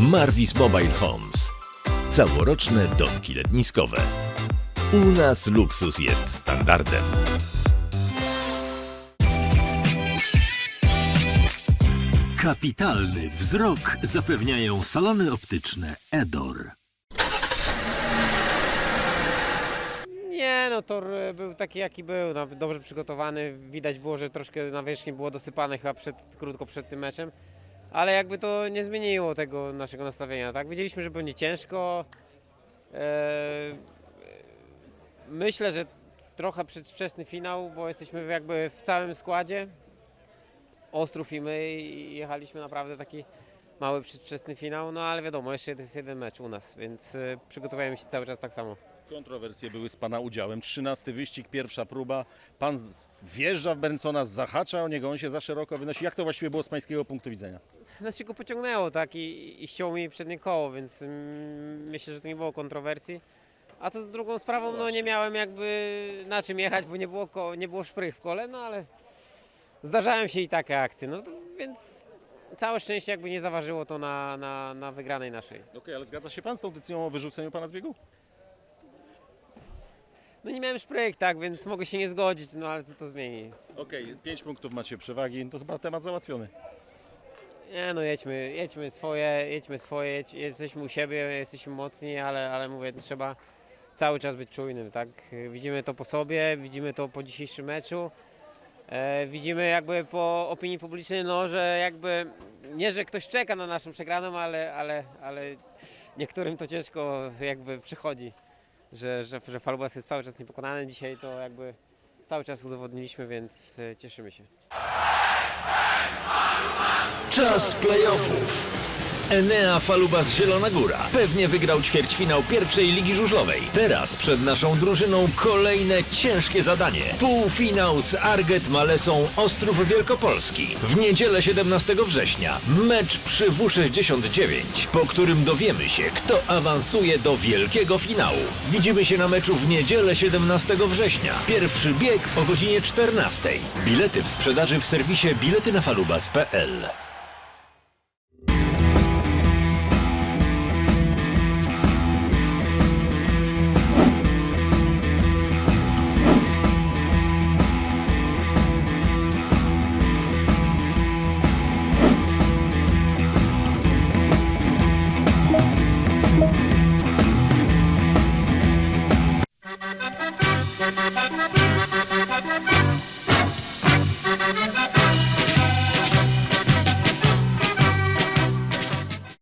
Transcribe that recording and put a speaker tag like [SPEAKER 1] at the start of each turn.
[SPEAKER 1] Marvis Mobile Homes. Całoroczne domki letniskowe. U nas luksus jest standardem. Kapitalny wzrok zapewniają salony optyczne Edor.
[SPEAKER 2] Nie, no tor e, był taki jaki był, no, dobrze przygotowany. Widać było, że troszkę nawierzchni było dosypane chyba przed, krótko przed tym meczem. Ale jakby to nie zmieniło tego naszego nastawienia, tak? Wiedzieliśmy, że będzie ciężko. Eee, myślę, że trochę przedwczesny finał, bo jesteśmy jakby w całym składzie. Ostrów i my i jechaliśmy naprawdę taki mały przedwczesny finał, no ale wiadomo, jeszcze jest jeden mecz u nas, więc e, przygotowujemy się cały czas tak samo.
[SPEAKER 3] Kontrowersje były z Pana udziałem. Trzynasty wyścig, pierwsza próba. Pan z- wjeżdża w Bensona, zahacza o niego, on się za szeroko wynosi. Jak to właściwie było z Pańskiego punktu widzenia?
[SPEAKER 2] Się go pociągnęło, tak, i, i ściął mi przednie koło, więc mm, myślę, że to nie było kontrowersji. A to z drugą sprawą, no nie miałem jakby na czym jechać, bo nie było, ko- nie było szprych w kole, no ale zdarzają się i takie akcje, no to, więc całe szczęście jakby nie zaważyło to na, na, na wygranej naszej.
[SPEAKER 3] Okej, ale zgadza się Pan z tą decyzją o wyrzuceniu Pana z biegu?
[SPEAKER 2] No nie miałem szprych, tak, więc mogę się nie zgodzić, no ale co to zmieni?
[SPEAKER 3] Okej, pięć punktów macie przewagi, to chyba temat załatwiony.
[SPEAKER 2] Nie no jedźmy, jedźmy swoje, jedźmy swoje, jedź, jesteśmy u siebie, jesteśmy mocni, ale, ale mówię, trzeba cały czas być czujnym, tak? Widzimy to po sobie, widzimy to po dzisiejszym meczu. E, widzimy jakby po opinii publicznej, no, że jakby nie, że ktoś czeka na naszą przegraną, ale, ale, ale niektórym to ciężko jakby przychodzi, że, że, że Falubas jest cały czas niepokonany. Dzisiaj to jakby cały czas udowodniliśmy, więc e, cieszymy się.
[SPEAKER 1] Czas playoffów. Enea Falubas Zielona Góra pewnie wygrał ćwierćfinał pierwszej ligi żużlowej. Teraz przed naszą drużyną kolejne ciężkie zadanie. Półfinał z Arget Malesą Ostrów Wielkopolski. W niedzielę 17 września mecz przy W69, po którym dowiemy się, kto awansuje do wielkiego finału. Widzimy się na meczu w niedzielę 17 września. Pierwszy bieg o godzinie 14. Bilety w sprzedaży w serwisie biletynafalubas.pl